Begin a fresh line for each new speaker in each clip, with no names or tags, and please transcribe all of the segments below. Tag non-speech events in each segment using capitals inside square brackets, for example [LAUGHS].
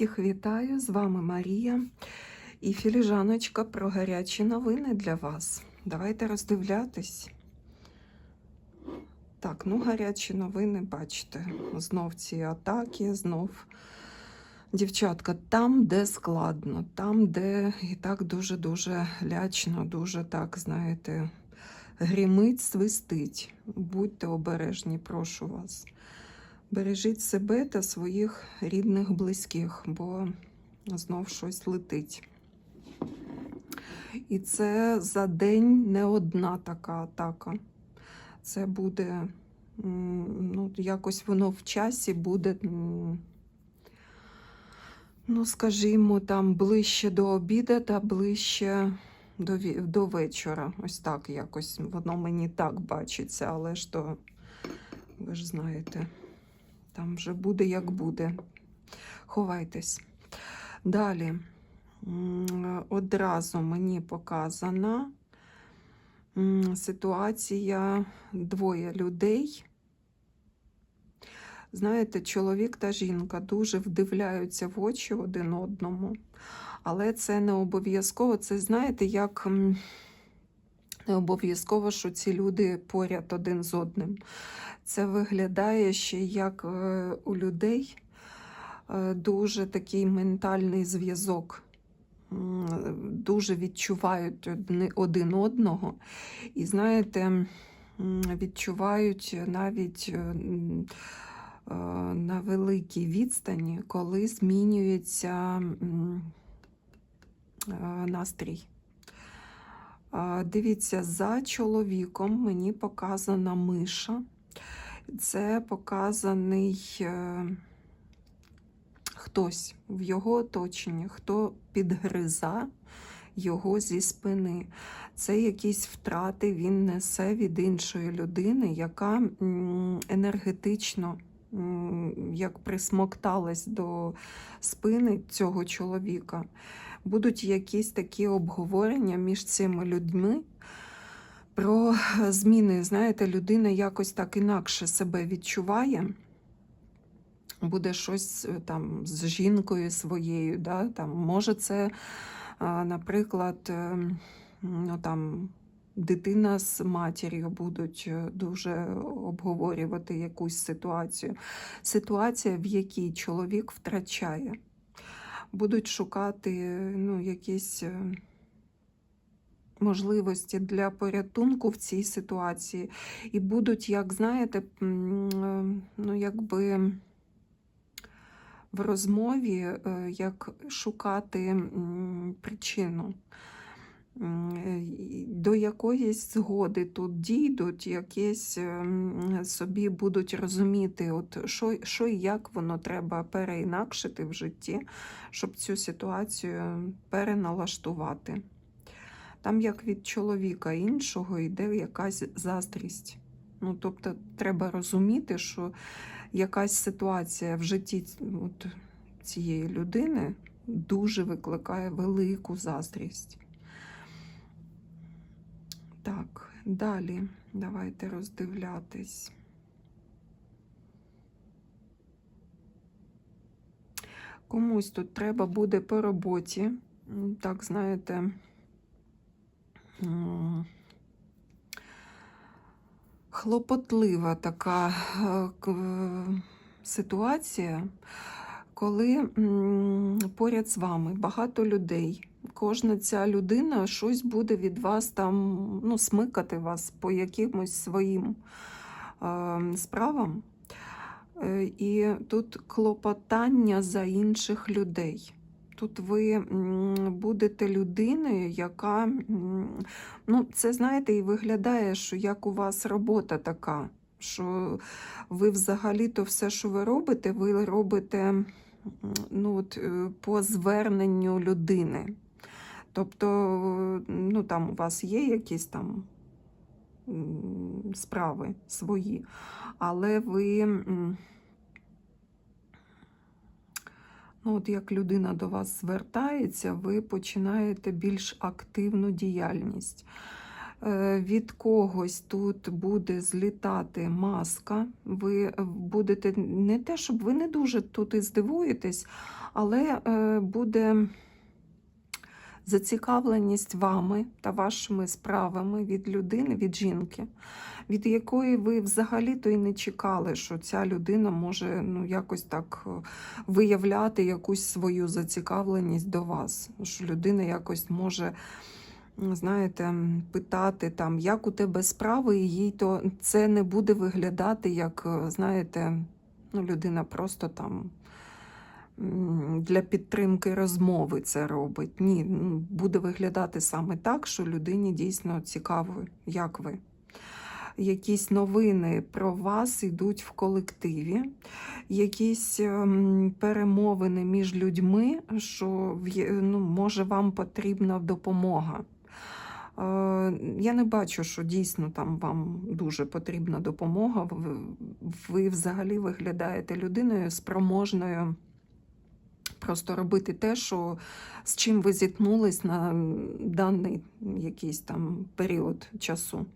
Всіх вітаю, з вами Марія і філіжаночка про гарячі новини для вас. Давайте роздивлятись. Так, ну гарячі новини, бачите, знов ці атаки, знов дівчатка, там, де складно, там, де і так дуже-дуже лячно, дуже так, знаєте, грімить, свистить. Будьте обережні, прошу вас. Бережіть себе та своїх рідних, близьких, бо знов щось летить. І це за день не одна така атака. Це буде, ну, якось воно в часі буде, ну, скажімо, там ближче до обіду та ближче до, до вечора. Ось так якось воно мені так бачиться, але ж то, ви ж знаєте. Там вже буде як буде. Ховайтесь. Далі. Одразу мені показана ситуація двоє людей. Знаєте, чоловік та жінка дуже вдивляються в очі один одному, але це не обов'язково. Це знаєте, як не обов'язково, що ці люди поряд один з одним. Це виглядає ще як е, у людей е, дуже такий ментальний зв'язок. Дуже відчувають один одного. І знаєте, відчувають навіть е, на великій відстані, коли змінюється настрій. Дивіться, за чоловіком мені показана миша. Це показаний е, хтось в його оточенні, хто підгриза його зі спини. Це якісь втрати він несе від іншої людини, яка енергетично як присмокталась до спини цього чоловіка. Будуть якісь такі обговорення між цими людьми про зміни. Знаєте, людина якось так інакше себе відчуває. Буде щось е, там з жінкою своєю. Да? Там, може, це, наприклад, е, ну, там, дитина з матір'ю будуть е, дуже обговорювати якусь ситуацію. Ситуація, в якій чоловік втрачає. Будуть шукати ну, якісь е, можливості для порятунку в цій ситуації. І будуть, як знаєте, е, ну, якби в розмові е, як шукати причину. Е, До якоїсь згоди тут дійдуть, якісь ем, собі будуть розуміти, от що, що і як воно треба переінакшити в житті, щоб цю ситуацію переналаштувати. Там, як від чоловіка іншого, йде якась заздрість. Ну, тобто, треба розуміти, що якась ситуація в житті от, цієї людини дуже викликає велику заздрість. Так, далі давайте роздивлятись. Комусь тут треба буде по роботі. Так, знаєте, хлопотлива така е, ситуація, коли поряд з вами багато людей. Кожна ця людина щось буде від вас там ну, смикати вас по якимось своїм е, справам. Е, І тут клопотання за інших людей. Тут ви будете людиною, яка, ну, це знаєте, і виглядає, що як у вас робота така, що ви взагалі-то все, що ви робите, ви робите ну, от, е, по зверненню людини. Тобто, е, ну, там у вас є якісь там справи свої, але ви. Ну, от як людина до вас звертається, ви починаєте більш активну діяльність. Е, Від когось тут буде злітати маска. Ви будете не те, щоб ви не дуже тут і здивуєтесь, але е, буде зацікавленість вами та вашими справами від людини, від жінки, від якої ви взагалі-то і не чекали, що ця людина може ну, якось так е, виявляти якусь свою зацікавленість до вас. Що людина якось може. Знаєте, питати там, як у тебе справи, і їй то це не буде виглядати, як, е, знаєте, ну, людина просто там для підтримки розмови це робить. Ні, ну, буде виглядати саме так, що людині дійсно цікаво, як ви. Якісь новини про вас йдуть в колективі, якісь ем, перемовини між людьми, що ну, може вам потрібна допомога. Е, Я не бачу, що дійсно там вам дуже потрібна допомога. Ви, ви взагалі виглядаєте людиною спроможною просто робити те, що, з чим ви зіткнулись на даний якийсь там період часу.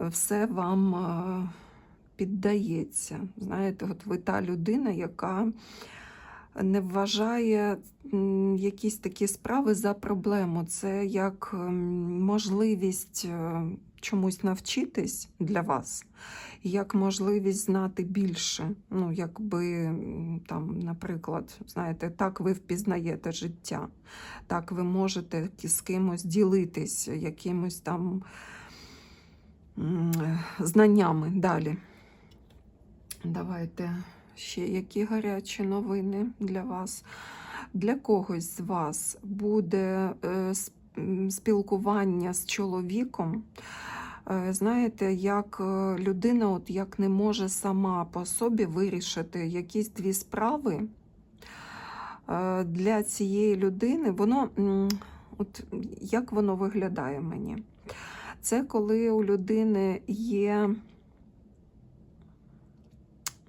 Все вам е, піддається. Знаєте, от ви та людина, яка не вважає якісь такі справи за проблему. Це як можливість е, чомусь навчитись для вас, як можливість знати більше. Ну, якби там, наприклад, знаєте, так ви впізнаєте життя, так ви можете з кимось ділитись якимось там знаннями далі. Давайте ще які гарячі новини для вас. Для когось з вас буде е, спілкування з чоловіком. Е, Знаєте, як е, людина от як не може сама по собі вирішити якісь дві справи е, для цієї людини, воно от як воно виглядає мені? Це коли у людини є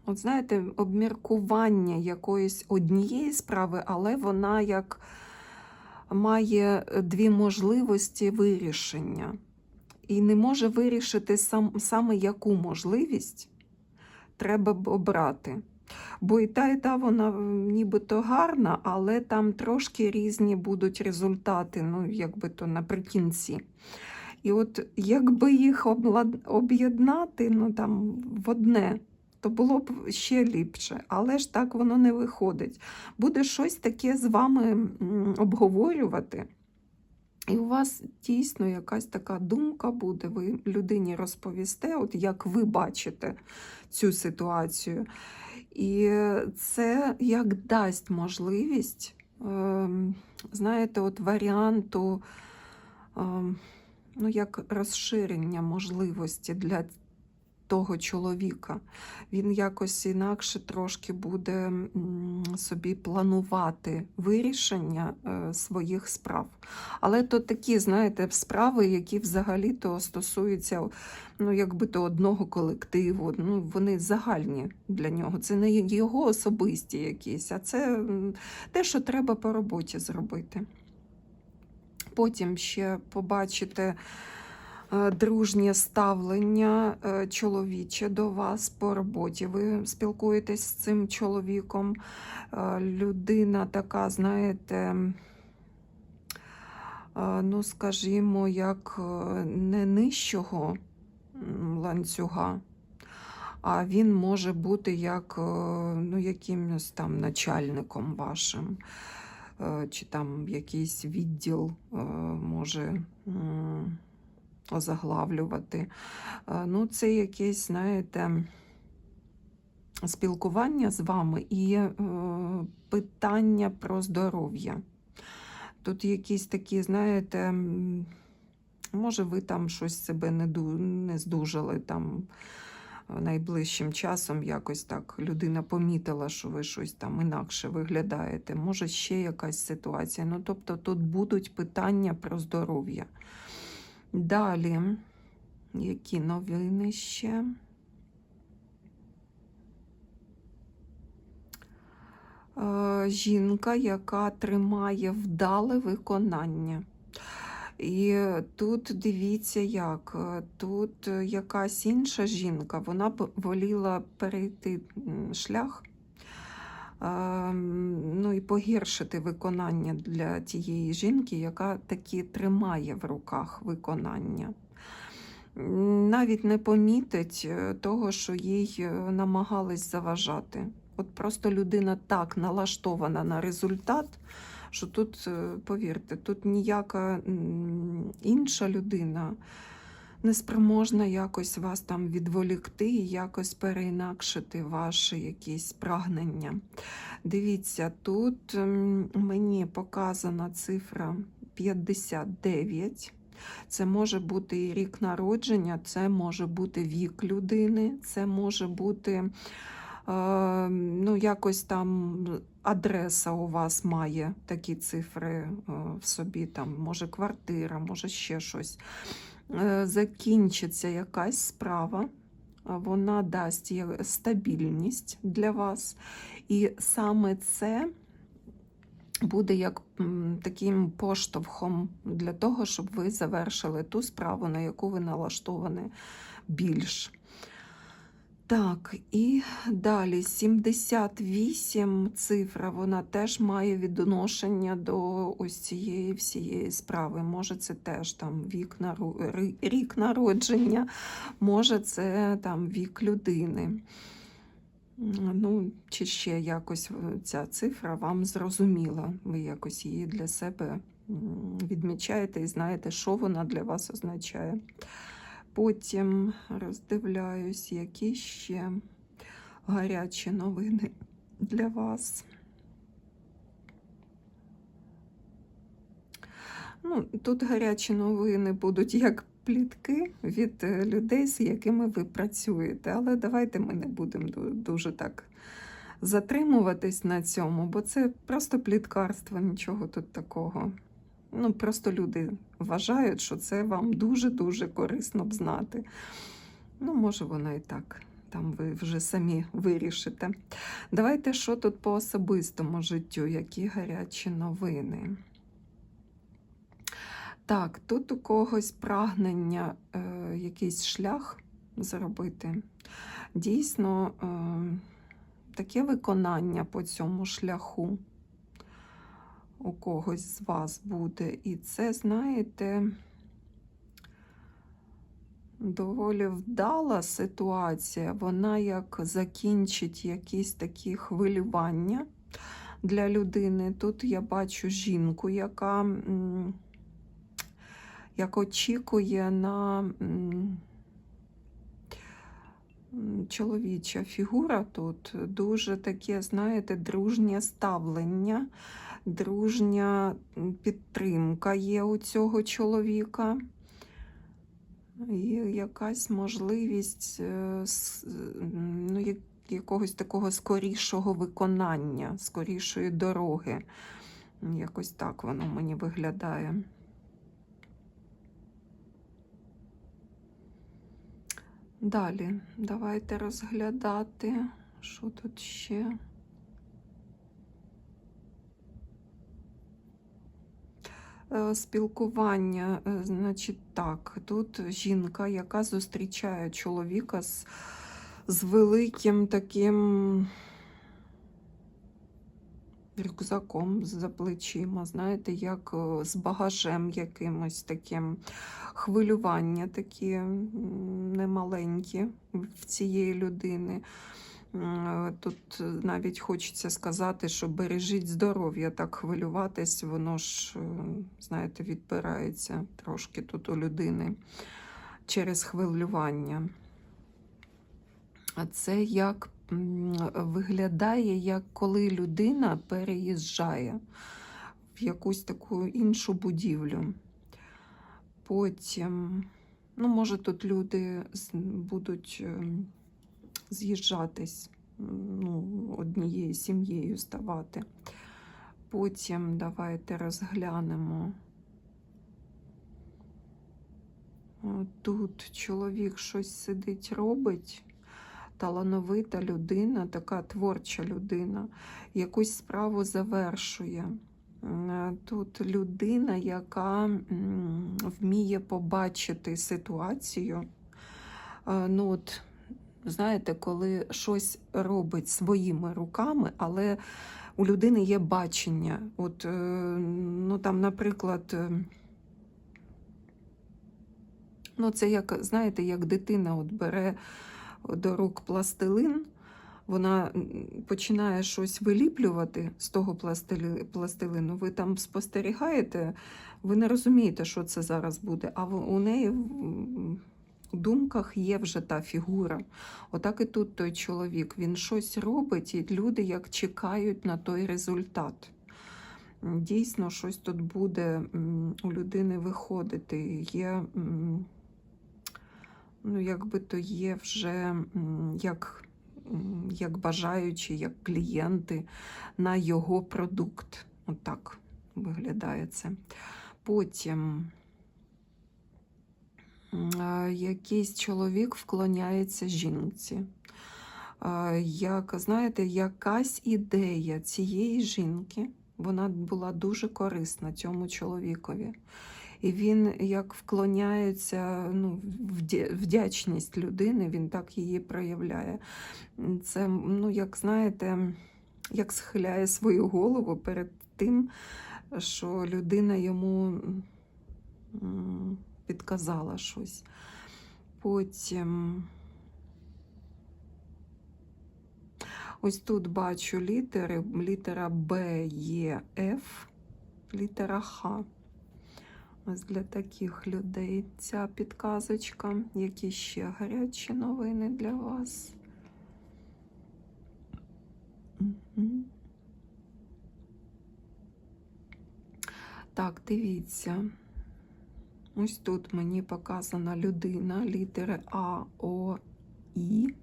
от знаєте, обміркування якоїсь однієї справи, але вона як має дві можливості вирішення. І не може вирішити сам, саме яку можливість треба б обрати. Бо і та, і та вона нібито гарна, але там трошки різні будуть результати, ну, якби то наприкінці. І от якби їх об'єднати ну, там, в одне, то було б ще ліпше. Але ж так воно не виходить. Буде щось таке з вами обговорювати. І у вас дійсно якась така думка буде, ви людині розповісте, от як ви бачите цю ситуацію. І це як дасть можливість, ем, знаєте, от варіанту, ем, ну, як розширення можливості для того чоловіка. Він якось інакше трошки буде собі планувати вирішення е, своїх справ. Але то такі, знаєте, справи, які взагалі-то стосуються ну, якби то одного колективу. Ну, вони загальні для нього. Це не його особисті якісь, а це те, що треба по роботі зробити. Потім ще побачите дружнє ставлення е, чоловіче до вас по роботі. Ви спілкуєтесь з цим чоловіком. Е, Людина така, знаєте, е, ну, скажімо, як е, не нижчого ланцюга, а він може бути як е, ну, якимось там начальником вашим, е, чи там якийсь відділ е, може озаглавлювати. Е, Ну, це якесь, знаєте, спілкування з вами і е, питання про здоров'я. Тут якісь такі, знаєте, може, ви там щось себе не, не здужали там е, найближчим часом якось так людина помітила, що ви щось там інакше виглядаєте. Може, ще якась ситуація. Ну, тобто тут будуть питання про здоров'я. Далі, які новини ще? Е, Жінка, яка тримає вдале виконання. І тут дивіться, як е, тут якась інша жінка, вона б воліла перейти шлях, ну і погіршити виконання для тієї жінки, яка таки тримає в руках виконання. Навіть не помітить е, того, що їй е, намагались заважати. От просто людина так налаштована на результат, що тут, е, повірте, тут ніяка інша людина не спроможна якось вас там відволікти і якось переінакшити ваші якісь прагнення. Дивіться, тут мені показана цифра 59. Це може бути і рік народження, це може бути вік людини, це може бути е, ну, якось там адреса у вас має такі цифри е, в собі, там, може квартира, може ще щось. Е, Закінчиться якась справа, вона дасть стабільність для вас. І саме це буде як таким поштовхом для того, щоб ви завершили ту справу, на яку ви налаштовані більш. Так, і далі 78 цифра, вона теж має відношення до ось цієї всієї справи. Може, це теж там вік нару- рік народження, може, це там вік людини. Ну, чи ще якось ця цифра вам зрозуміла. Ви якось її для себе відмічаєте і знаєте, що вона для вас означає. Потім роздивляюсь, які ще гарячі новини для вас. Ну, тут гарячі новини будуть як плітки від е, людей, з якими ви працюєте. Але давайте ми не будемо дуже так затримуватись на цьому, бо це просто пліткарство, нічого тут такого. Ну, просто люди вважають, що це вам дуже-дуже корисно б знати. Ну, може, воно і так. Там ви вже самі вирішите. Давайте, що тут по особистому життю, які гарячі новини. Так, тут у когось прагнення е, якийсь шлях зробити. Дійсно, е, таке виконання по цьому шляху у когось з вас буде. І це, знаєте, доволі вдала ситуація. Вона як закінчить якісь такі хвилювання для людини. Тут я бачу жінку, яка як очікує на чоловіча фігура тут дуже таке, знаєте, дружнє ставлення, дружня підтримка є у цього чоловіка. І якась можливість е, ну, якогось такого скорішого виконання, скорішої дороги. Якось так воно мені виглядає. Далі, давайте розглядати, що тут ще. Е, Спілкування, е, значить так, тут жінка, яка зустрічає чоловіка з, з великим таким рюкзаком за плечима, знаєте, як е, з багажем якимось таким. Хвилювання такі немаленькі в цієї людини. Тут е, навіть хочеться сказати, що бережіть здоров'я, так хвилюватись, воно ж, е, знаєте, відбирається трошки тут у людини через хвилювання. А це як виглядає, як коли людина переїжджає в якусь таку іншу будівлю. Потім, ну, може, тут люди будуть ем, з'їжджатись, ну, однією сім'єю ставати. Потім давайте розглянемо. Тут чоловік щось сидить, робить. Талановита людина, така творча людина, якусь справу завершує. Е, Тут людина, яка вміє побачити ситуацію. Е, Ну, от, знаєте, коли щось робить своїми руками, але у людини є бачення. От, е, ну, там, наприклад, ну, це як, знаєте, як дитина от бере до рук пластилин, вона починає щось виліплювати з того пластилину. Ви там спостерігаєте, ви не розумієте, що це зараз буде, а у неї в думках є вже та фігура. Отак і тут той чоловік. Він щось робить, і люди як чекають на той результат. Дійсно, щось тут буде у людини виходити. Є, ну, якби то є вже як, як бажаючі, як клієнти на його продукт. Отак виглядає це. Потім якийсь чоловік вклоняється жінці. Як знаєте, якась ідея цієї жінки вона була дуже корисна цьому чоловікові. І він як вклоняється ну, вдячність людини, він так її проявляє. Це, ну, як знаєте, як схиляє свою голову перед тим, що людина йому підказала щось. Потім. Ось тут бачу літери, літера Б, Є, Ф, літера Х. Ось для таких людей ця підказочка. Які ще гарячі новини для вас? Так, дивіться. Ось тут мені показана людина, літери А, О, І.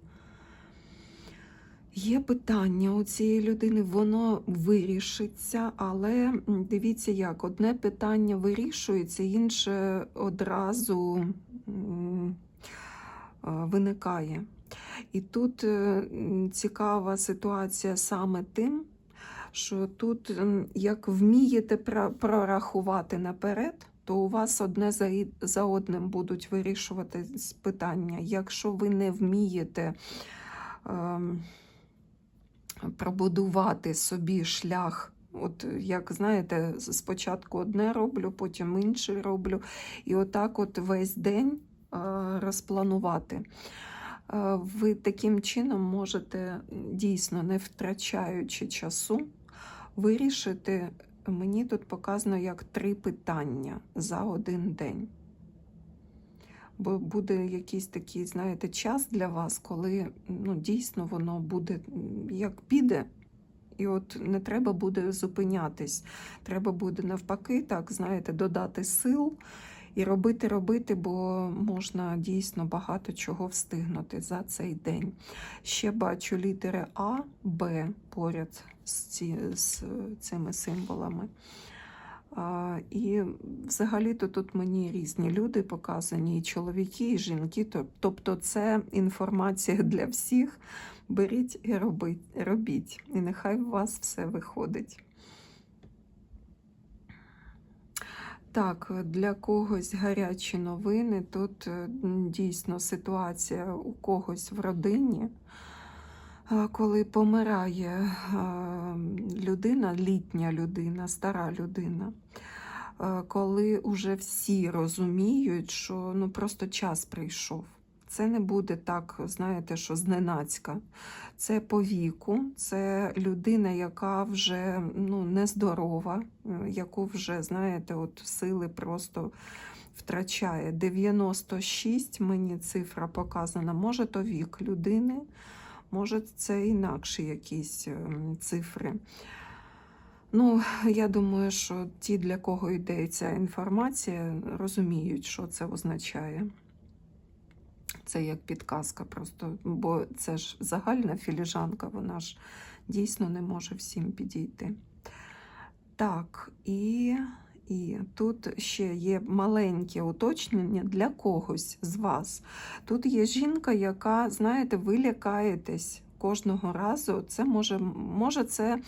Є питання у цієї людини, воно вирішиться, але дивіться як, одне питання вирішується, інше одразу виникає. І тут е, цікава ситуація саме тим, що тут, як вмієте прорахувати наперед, то у вас одне за, одним будуть вирішувати питання. Якщо ви не вмієте. Пробудувати собі шлях. От як знаєте, спочатку одне роблю, потім інше роблю. І отак от весь день е, розпланувати. Е, Ви таким чином можете дійсно, не втрачаючи часу, вирішити. Мені тут показано як три питання за один день. Бо буде якийсь такий, знаєте, час для вас, коли ну, дійсно воно буде як піде, і от не треба буде зупинятись. Треба буде навпаки, так, знаєте, додати сил і робити, робити, бо можна дійсно багато чого встигнути за цей день. Ще бачу літери А, Б поряд з, ці, з цими символами. І взагалі-то тут мені різні люди показані, і чоловіки, і жінки. Тобто це інформація [LAUGHS] для всіх. Беріть і робіть. І нехай у вас все виходить. Так, для когось гарячі новини. Тут дійсно ситуація у когось в родині. Коли помирає людина, літня людина, стара людина, коли вже всі розуміють, що ну просто час прийшов. Це не буде так, знаєте, що зненацька. Це по віку, це людина, яка вже ну, нездорова, е, яку вже, знаєте, от сили просто втрачає. 96 мені цифра показана. Може, то вік людини, може, це інакші якісь ем, цифри. Ну, я думаю, що ті, для кого йде ця інформація, розуміють, що це означає. Це як підказка просто, бо це ж загальна філіжанка, вона ж дійсно не може всім підійти. Так, і, і тут ще є маленьке уточнення для когось з вас. Тут є жінка, яка, знаєте, ви лякаєтесь кожного разу. Це може, може це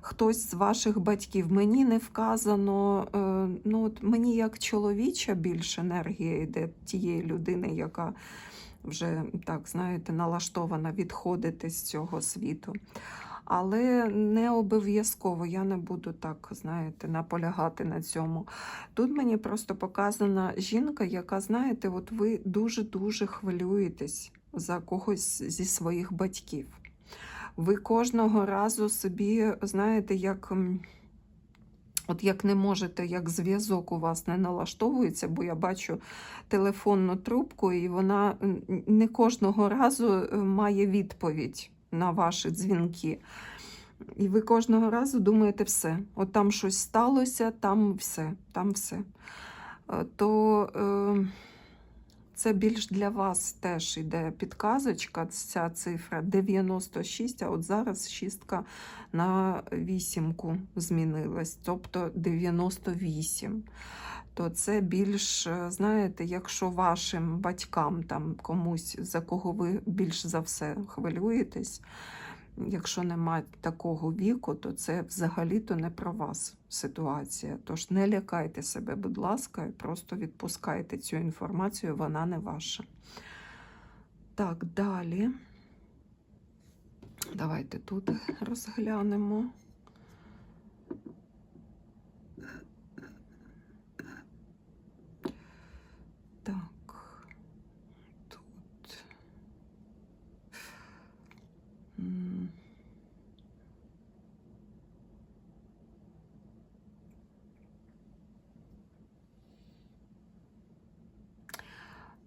хтось з ваших батьків. Мені не вказано, е, ну от мені як чоловіча більш енергія йде тієї людини, яка вже так, знаєте, налаштована відходити з цього світу. Але не обов'язково, я не буду так, знаєте, наполягати на цьому. Тут мені просто показана жінка, яка, знаєте, от ви дуже-дуже хвилюєтесь за когось зі своїх батьків. Ви кожного разу собі, знаєте, як. От як не можете, як зв'язок у вас не налаштовується, бо я бачу телефонну трубку, і вона не кожного разу е, має відповідь на ваші дзвінки. І ви кожного разу думаєте все. От там щось сталося, там все, там все. Е, То е, це більш для вас теж іде підказочка, ця цифра 96, а от зараз шістка на вісімку змінилась, тобто 98. То це більш, е, знаєте, якщо вашим батькам, там комусь, за кого ви більш за все хвилюєтесь, якщо немає такого віку, то це взагалі-то не про вас ситуація. Тож не лякайте себе, будь ласка, і просто відпускайте цю інформацію, вона не ваша. Так, далі. Давайте тут розглянемо. Так, тут. М.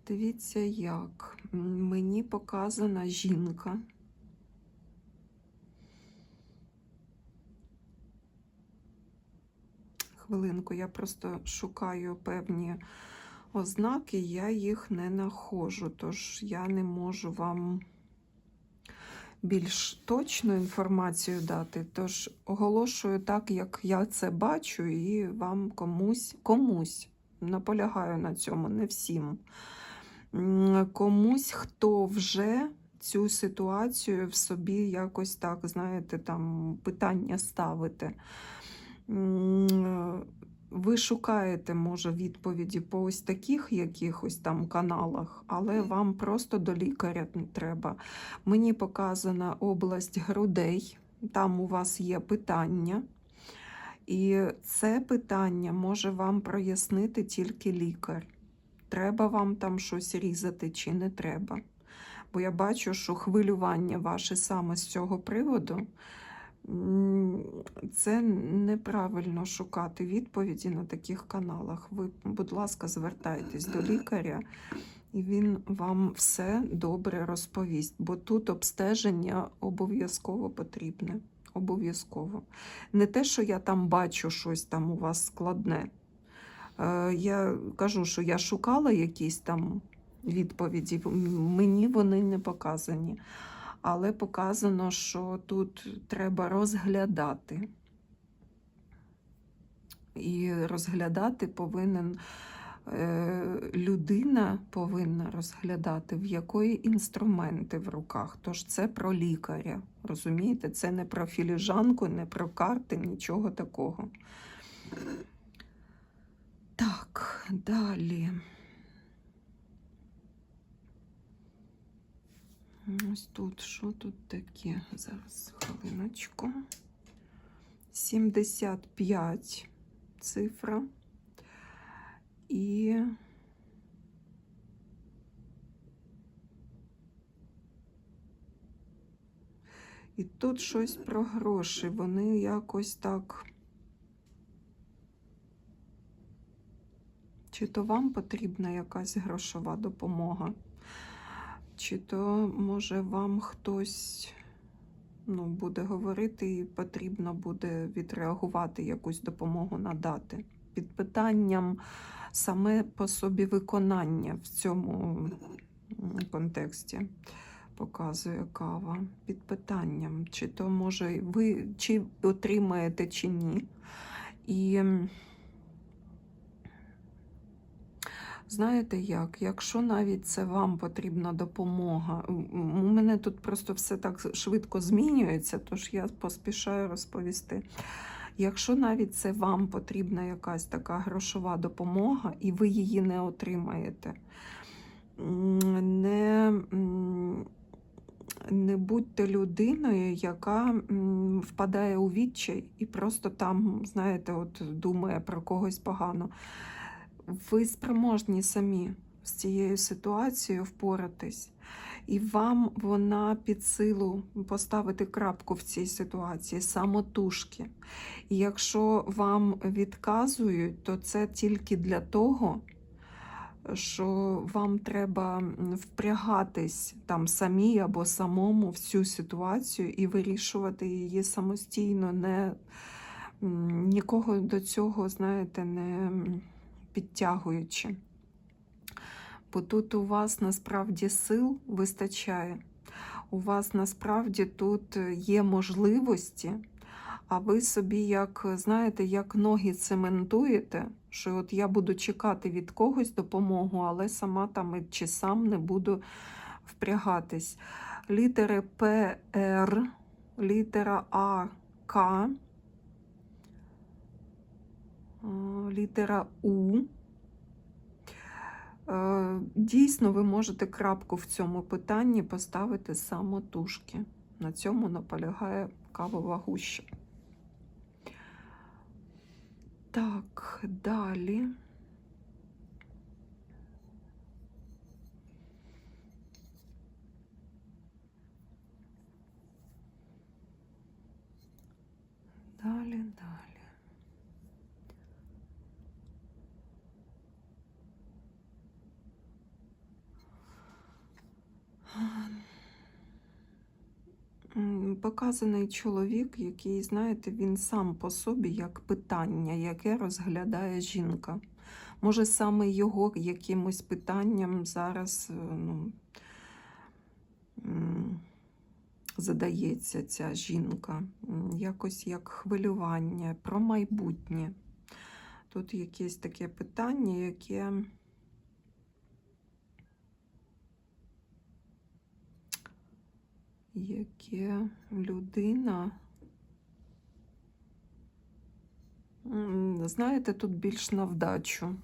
Дивіться, як мені показана жінка. Хвилинку, я просто шукаю певні ознаки, я їх не нахожу, тож я не можу вам більш точну інформацію дати. Тож оголошую так, як я це бачу, і вам комусь, комусь, наполягаю на цьому, не всім. Комусь, хто вже цю ситуацію в собі якось так, знаєте, там питання ставите. М, Ви шукаєте, може, відповіді по ось таких якихось там каналах, але вам просто до лікаря треба. Мені показана область грудей, там у вас є питання. І це питання може вам прояснити тільки лікар. Треба вам там щось різати чи не треба. Бо я бачу, що хвилювання ваше саме з цього приводу. Це неправильно шукати відповіді на таких каналах. Ви, будь ласка, звертайтесь до лікаря, і він вам все добре розповість, бо тут обстеження обов'язково потрібне. Обов'язково. Не те, що я там бачу щось там у вас складне. Е, Я кажу, що я шукала якісь там відповіді, мені вони не показані. Але показано, що тут треба розглядати. І розглядати повинен е, людина повинна розглядати, в якої інструменти в руках. Тож це про лікаря. Розумієте? Це не про філіжанку, не про карти, нічого такого. Так, далі. Ось тут, що тут таке? Зараз хвилиночку. 75 цифра. І І тут щось про гроші. Вони якось так. Чи то вам потрібна якась грошова допомога? Чи то, може, вам хтось ну, буде говорити і потрібно буде відреагувати, якусь допомогу надати. Під питанням саме по собі виконання в цьому контексті показує кава. Під питанням, чи то може ви чи отримаєте, чи ні. І м, Знаєте як? Якщо навіть це вам потрібна допомога, у мене тут просто все так швидко змінюється, тож я поспішаю розповісти. Якщо навіть це вам потрібна якась така грошова допомога, і ви її не отримаєте, не, не будьте людиною, яка впадає у відчай і просто там, знаєте, от думає про когось погано. Ви спроможні самі з цією ситуацією впоратись, і вам вона під силу поставити крапку в цій ситуації, самотужки. І якщо вам відказують, то це тільки для того, що вам треба впрягатись там самі або самому в цю ситуацію і вирішувати її самостійно, не нікого до цього, знаєте, не підтягуючи. Бо тут у вас насправді сил вистачає, у вас насправді тут є можливості, а ви собі, як знаєте, як ноги цементуєте, що от я буду чекати від когось допомогу, але сама там чи сам не буду впрягатись. Літери П, Р, літера А, К, е, літера У. Е, Дійсно, ви можете крапку в цьому питанні поставити самотужки. На цьому наполягає кавова гуща. Так, далі. Далі, далі. М, Показаний чоловік, який, знаєте, він сам по собі як питання, яке розглядає жінка. Може, саме його якимось питанням зараз е, ну, задається ця жінка. Якось як хвилювання про майбутнє. Тут якесь таке питання, яке. Яке людина. Знаєте, тут більш на вдачу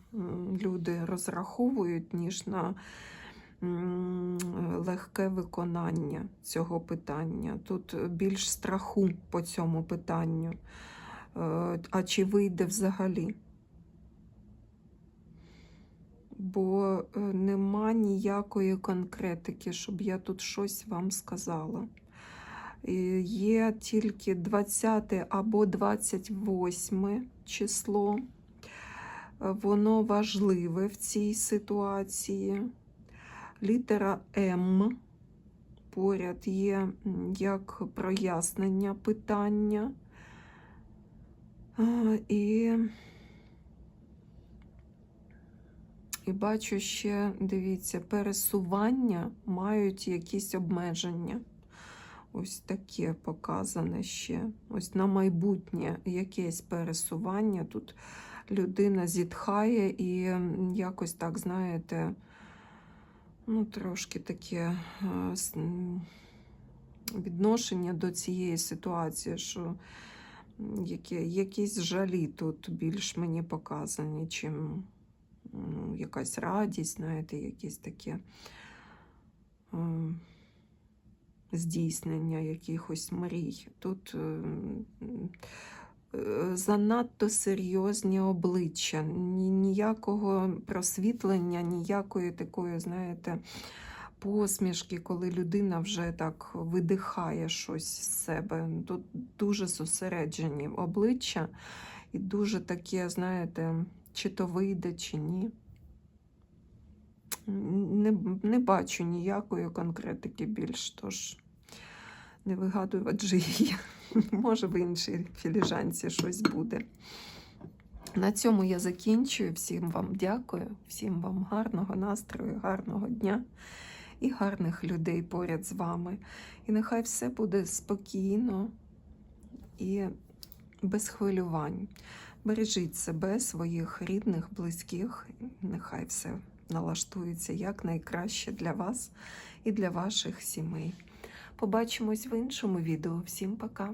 люди розраховують, ніж на легке виконання цього питання. Тут більш страху по цьому питанню. Е, А чи вийде взагалі? Бо е, нема ніякої конкретики, щоб я тут щось вам сказала. Є тільки 20 або 28 число. Е, Воно важливе в цій ситуації. Літера М поряд є як прояснення питання. І І бачу ще, дивіться, пересування мають якісь обмеження. Ось таке показане ще. Ось на майбутнє якесь пересування. Тут людина зітхає і якось так, знаєте, ну, трошки таке е, відношення до цієї ситуації, що м, яке, якісь жалі тут більш мені показані, чим якась радість, знаєте, якісь таке здійснення якихось мрій. Тут е, занадто серйозні обличчя, ніякого просвітлення, ніякої такої, знаєте, посмішки, коли людина вже так видихає щось з себе. Тут дуже зосереджені обличчя і дуже таке, знаєте, чи то вийде, чи ні. Не, не бачу ніякої конкретики більш, тож не вигадувати же її. [LAUGHS] Може, в іншій філіжанці щось буде. На цьому я закінчую. Всім вам дякую, всім вам гарного настрою, гарного дня і гарних людей поряд з вами. І нехай все буде спокійно і без хвилювань. Бережіть себе, своїх рідних, близьких. Нехай все налаштується як найкраще для вас і для ваших сімей. Побачимось в іншому відео. Всім пока!